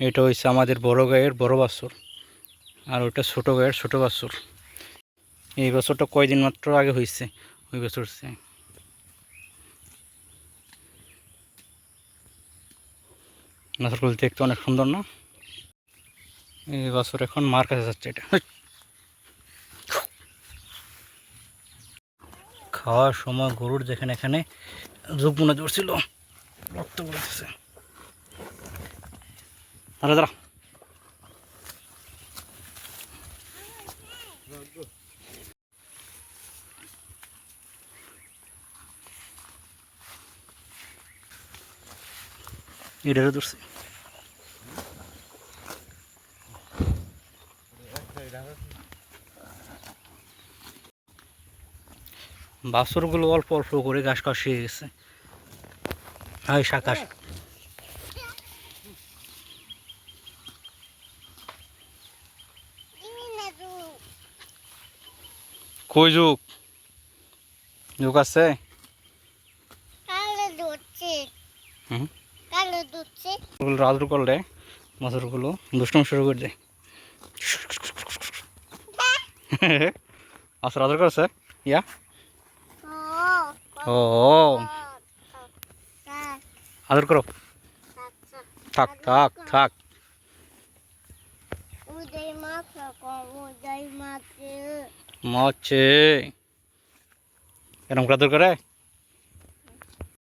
এটা হচ্ছে আমাদের বড় গায়ের বড় বাছুর আর ওটা ছোট গায়ের ছোট বাছুর। এই বছরটা কয়দিন মাত্র আগে হয়েছে ওই বছর বাছুরগুলো দেখতে অনেক সুন্দর, না? এই বছর এখন মার কাছে যাচ্ছে এটা। খাওয়ার সময় গরুর যেখানে এখানে যুগ্মনা জড়ছিল রক্ত পড়তেছে দাঁড়া দাঁড়া। এটারও ধরছে। অল্প অল্প করে ঘাস খাওয়া শিখে গেছে। হাই শাকাশ কই যুগ যুগ আছে দুধছে। করলে মাছেরগুলো দুষ্টম শুরু করে দেয় আচ্ছা রাজুর করছে ইয়া? ও আদর করো। থাক থাক থাক। উদয় মাছে এরকম করে আদর করে